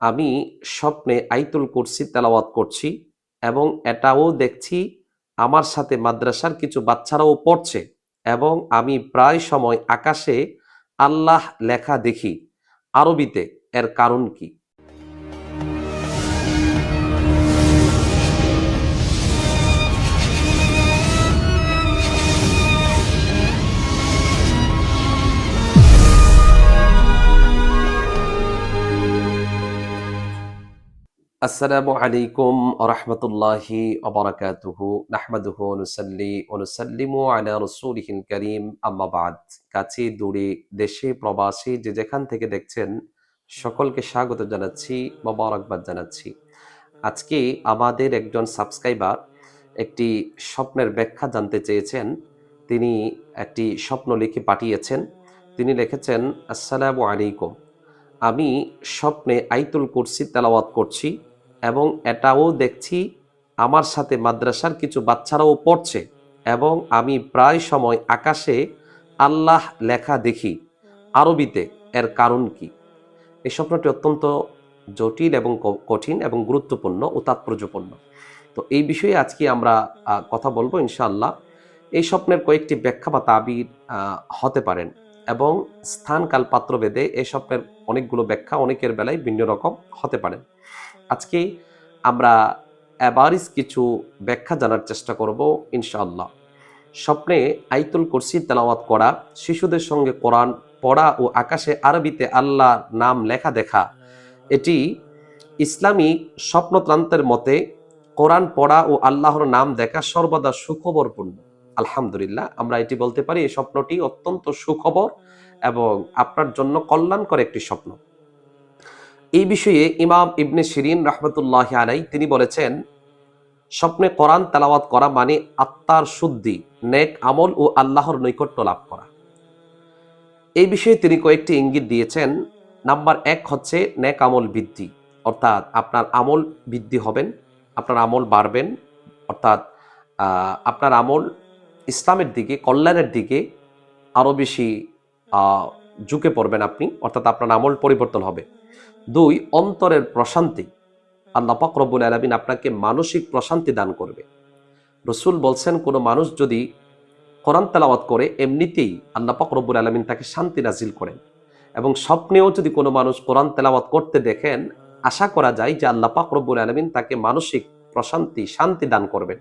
আমি স্বপ্নে আইতুল করছি তেলাওয়াত করছি এবং এটাও দেখছি আমার সাথে মাদ্রাসার কিছু বাচ্চারাও পড়ছে এবং আমি প্রায় সময় আকাশে আল্লাহ লেখা দেখি, আরবিতে, এর কারণ কি? আসসালামু আলাইকুম রহমতুল্লাহি অবরাকাতুহু নাহমাদুহু অনুসাল্লি অনুসাল্লিমু আলা রসুলিহিল করিম আম্মাবাদ কাছে, দূরে, দেশে, প্রবাসী যে যেখান থেকে দেখছেন, সকলকে স্বাগত জানাচ্ছি, মোবারকবাদ জানাচ্ছি। আজকে আমাদের একজন সাবস্ক্রাইবার একটি স্বপ্নের ব্যাখ্যা জানতে চেয়েছেন। তিনি একটি স্বপ্ন লিখে পাঠিয়েছেন। তিনি লিখেছেন, আসসালামু আলাইকুম। আমি স্বপ্নে আইতুল কুরসি তেলাওয়াত করছি। এবং এটাও দেখছি আমার সাথে মাদ্রাসার কিছু বাচ্চারাও পড়ছে এবং আমি প্রায় সময় আকাশে আল্লাহ লেখা দেখি। আরবিতে এর কারণ কি? এই স্বপ্নটি অত্যন্ত জটিল এবং কঠিন এবং গুরুত্বপূর্ণ ও তাৎপর্যপূর্ণ। তো এই বিষয়ে আজকে আমরা কথা বলব ইনশাআল্লাহ। এই স্বপ্নের কয়েকটি ব্যাখ্যা বা তাবির হতে পারেন এবং স্থান কাল পাত্র ভেদে এই স্বপ্নের অনেকগুলো ব্যাখ্যা অনেকের বেলায় ভিন্ন রকম হতে পারে। আজকে আমরা অ্যাবারিস কিছু ব্যাখ্যা জানার চেষ্টা করব, ইনশাআল্লাহ। স্বপ্নে আইতুল কুরসি তেলাওয়াত করা, শিশুদের সঙ্গে কোরআন পড়া ও আকাশে আরবিতে আল্লাহ নাম লেখা দেখা, এটি ইসলামী স্বপ্নতন্ত্রের মতে কোরআন পড়া ও আল্লাহর নাম দেখা সর্বদা সুখবরপূর্ণ। আলহামদুলিল্লাহ, আমরা এটি বলতে পারি, এই স্বপ্নটি অত্যন্ত সুখবর এবং আপনার জন্য কল্যাণকর একটি স্বপ্ন। এই বিষয়ে ইমাম ইবনে শিরিন রহমতুল্লাহ আলাই তিনি বলেছেন, স্বপ্নে কোরআন তেলাওয়াত করা মানে আত্মার শুদ্ধি, নেক আমল ও আল্লাহর নৈকট্য লাভ করা। এই বিষয়ে তিনি কয়েকটি ইঙ্গিত দিয়েছেন। নাম্বার এক হচ্ছে নেক আমল বৃদ্ধি, অর্থাৎ আপনার আমল বৃদ্ধি হবেন, আপনার আমল বাড়বেন, অর্থাৎ আপনার আমল ইসলামের দিকে, কল্যাণের দিকে আরও বেশি ঝুঁকে পড়বেন আপনি, অর্থাৎ আপনার আমল পরিবর্তন হবে। দুই, অন্তরের প্রশান্তি। আল্লাহ রব্বুল আলমিন আপনাকে মানসিক প্রশান্তি দান করবে। রসুল বলছেন, কোনো মানুষ যদি কোরআন তেলাওয়াত করে, এমনিতেই আল্লাহ রব্বুল আলমিন তাকে শান্তি নাজিল করেন। এবং স্বপ্নেও যদি কোনো মানুষ কোরআন তেলাওয়াত করতে দেখেন, আশা করা যায় যে আল্লাহ রব্বুল আলমিন তাকে মানসিক প্রশান্তি, শান্তি দান করবেন।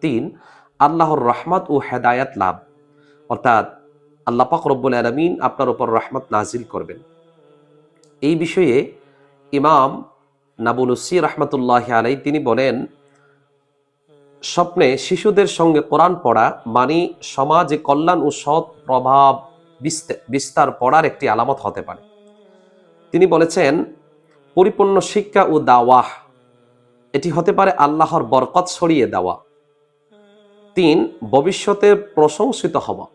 তিন, আল্লাহর রহমত ও হেদায়াত লাভ। অর্থাৎ আল্লাহ রব্বুল আলমিন আপনার উপর রহমত নাজিল করবেন। এই বিষয়ে ইমাম নাবুলুসি রহমতুল্লাহ আলাই তিনি বলেন, স্বপ্নে শিশুদের সঙ্গে কোরআন পড়া মানে সমাজে কল্যাণ ও সৎ প্রভাব বিস্তার পড়ার একটি আলামত হতে পারে। তিনি বলেছেন, পরিপূর্ণ শিক্ষা ও দাওয়াহ, এটি হতে পারে আল্লাহর বরকত ছড়িয়ে দেওয়া। তিন, ভবিষ্যতে প্রশংসিত হওয়া।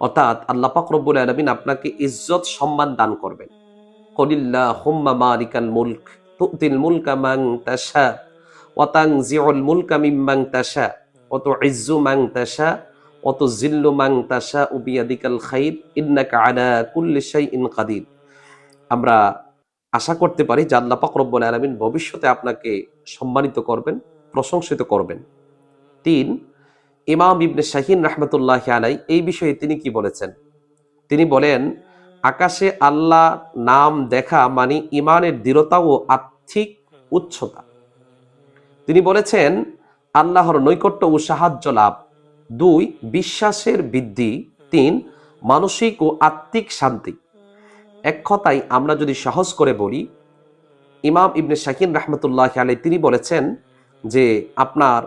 অর্থাৎ আল্লাহ পাক রব্বুল আলমিন আপনাকে ইজ্জত সম্মান দান করবেন। মুলক, তুতিল মুলকা তাশা, ওয়া তানজিউল মুলকা মিম্মান তাশা, ওয়া তুইজ্জু তাশা, ওয়া তুযিল্লু তাশা বিয়াদিকাল খাইর, ইন্নাকা আলা কুল্লি শাইইন কাদির। আমরা আশা করতে পারি যে আল্লাহ পাক রব্বুল আলামিন ভবিষ্যতে আপনাকে সম্মানিত করবেন, প্রশংসিত করবেন। তিন, ইমাম ইবনে শাহিন রহমতুল্লাহ আলাই এই বিষয়ে তিনি কি বলেছেন? তিনি বলেন আকাশে আল্লাহ নাম দেখা মানে ইমানের দৃঢ়তা ও আর্থিক উচ্চতা। তিনি বলেছেন, আল্লাহর নৈকট্য ও সাহায্য লাভ। দুই, বিশ্বাসের বৃদ্ধি। তিন, মানসিক ও আত্মিক শান্তি। এক কথায় আমরা যদি সহজ করে বলি, ইমাম ইবনে শাকিন রহমতুল্লাহ আলাই তিনি বলেছেন যে আপনার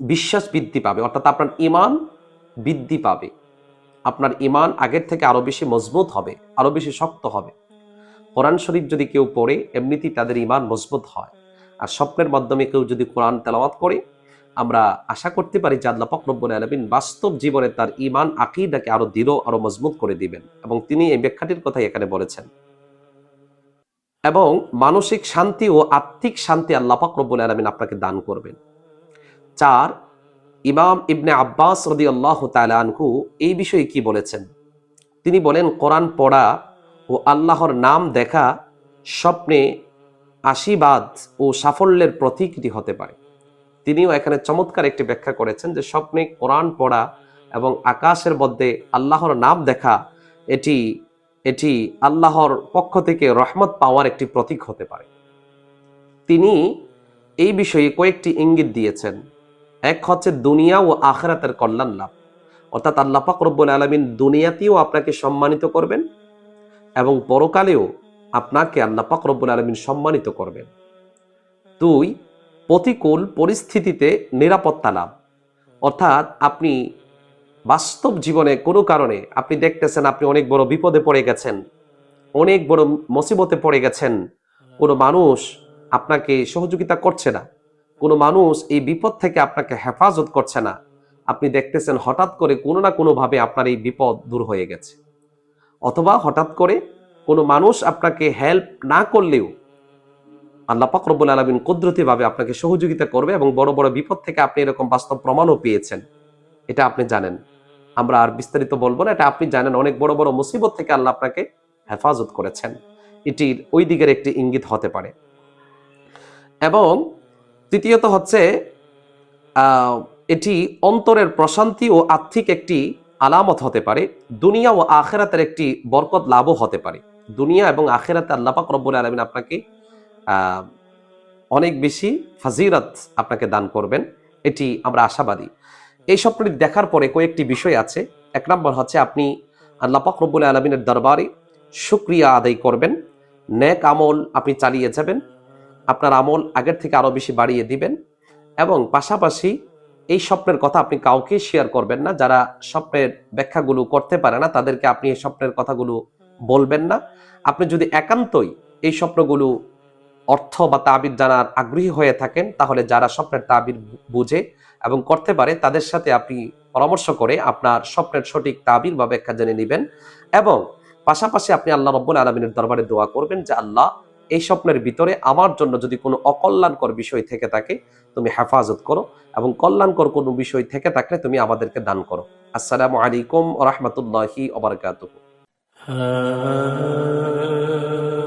বিশ্বাস বৃদ্ধি পাবে, অর্থাৎ আপনার ইমান বৃদ্ধি পাবে। আপনার ইমান আগের থেকে আরও বেশি মজবুত হবে, আরও বেশি শক্ত হবে। কোরআন শরীফ যদি কেউ পড়ে, এমনিতেই তাদের ইমান মজবুত হয়। আর স্বপ্নের মাধ্যমে কেউ যদি কোরআন তেলাওয়াত করে, আমরা আশা করতে পারি যে আল্লাহ ফকরব্বুল আলমিন বাস্তব জীবনে তার ইমান আকিদাকে আরও দৃঢ়, আরও মজবুত করে দিবেন। এবং তিনি এই ব্যাখ্যাটির কথাই এখানে বলেছেন। এবং মানসিক শান্তি ও আত্মিক শান্তি আল্লাহ ফকরব্বুল আলমিন আপনাকে দান করবেন। চার ইমাম ইবনে আব্বাস রদি আল্লাহ আনহু এই বিষয়ে কি বলেছেন? তিনি বলেন, কোরআন পড়া ও আল্লাহর নাম দেখা স্বপ্নে আশীর্বাদ ও সাফল্যের প্রতীকটি হতে পারে। তিনিও এখানে চমৎকার একটি ব্যাখ্যা করেছেন যে স্বপ্নে কোরআন পড়া এবং আকাশের মধ্যে আল্লাহর নাম দেখা, এটি এটি আল্লাহর পক্ষ থেকে রহমত পাওয়ার একটি প্রতীক হতে পারে। তিনি এই বিষয়ে কয়েকটি ইঙ্গিত দিয়েছেন। এক হচ্ছে দুনিয়া ও আখরাতের কল্যাণ লাভ। অর্থাৎ আল্লাহ পাক রব্বুল আলমিন দুনিয়াতেও আপনাকে সম্মানিত করবেন এবং পরকালেও আপনাকে আল্লাহ পাক রব্বুল আলমিন সম্মানিত করবেন। দুই, প্রতিকূল পরিস্থিতিতে নিরাপত্তা লাভ। অর্থাৎ আপনি বাস্তব জীবনে কোনো কারণে আপনি দেখতেছেন আপনি অনেক বড় বিপদে পড়ে গেছেন, অনেক বড় মুসিবতে পড়ে গেছেন, কোনো মানুষ আপনাকে সহযোগিতা করছে না। কোনো মানুষ এই বিপদ থেকে আপনাকে হেফাজত করছে না। আপনি দেখতেছেন হঠাৎ করে কোনো না কোনোভাবে আপনার এই বিপদ দূর হয়ে গেছে। অথবা হঠাৎ করে কোনো মানুষ আপনাকে হেল্প না করলেও আল্লাহ পাক রব্বুল আলমিন কুদরতিভাবে আপনাকে সহযোগিতা করবে এবং বড় বড় বিপদ থেকে আপনি এরকম বাস্তব প্রমাণও পেয়েছেন। এটা আপনি জানেন। আমরা আর বিস্তারিত বলব না, এটা আপনি জানেন অনেক বড় বড় মুসিবত থেকে আল্লাহ আপনাকে হেফাজত করেছেন। এটির ওই দিকের একটি ইঙ্গিত হতে পারে। এবং তৃতীয়ত হচ্ছে এটি অন্তরের প্রশান্তি ও আর্থিক একটি আলামত হতে পারে, দুনিয়া ও আখেরাতের একটি বরকত লাভও হতে পারে। দুনিয়া এবং আখেরাতে আল্লাপাক রব্বুল আলমিন আপনাকে অনেক বেশি ফাজিরাত আপনাকে দান করবেন, এটি আমরা আশাবাদী। এই স্বপ্নটি দেখার পরে কয়েকটি বিষয় আছে। এক নম্বর হচ্ছে, আপনি আল্লাহ পাক রব্বুল আলমিনের দরবারে শুক্রিয়া আদায় করবেন ন্যাক আমল আপনি চালিয়ে যাবেন আপনার আমল আগের থেকে আরও বেশি বাড়িয়ে দিবেন এবং পাশাপাশি এই স্বপ্নের কথা আপনি কাউকে শেয়ার করবেন না। যারা স্বপ্নের ব্যাখ্যাগুলো করতে পারে না, তাদেরকে আপনি এই স্বপ্নের কথাগুলো বলবেন না। আপনি যদি একান্তই এই স্বপ্নগুলো অর্থ বা তাবির জানার আগ্রহী হয়ে থাকেন, তাহলে যারা স্বপ্নের তাবির বুঝে এবং করতে পারে, তাদের সাথে আপনি পরামর্শ করে আপনার স্বপ্নের সঠিক তাবির বা ব্যাখ্যা জেনে নেবেন এবং পাশাপাশি আপনি আল্লাহ রব্বুল আলমিনের দরবারে দোয়া করবেন যে, আল্লাহ এই স্বপ্নের ভিতরে আমার জন্য যদি কোনো অকল্যাণকর বিষয় থেকে থাকে, তুমি হেফাজত করো এবং কল্যাণকর কোনো বিষয় থেকে থাকলে তুমি আমাদেরকে দান করো। আসসালামু আলাইকুম রহমতুল্লাহি ওবরকাতুহ Ah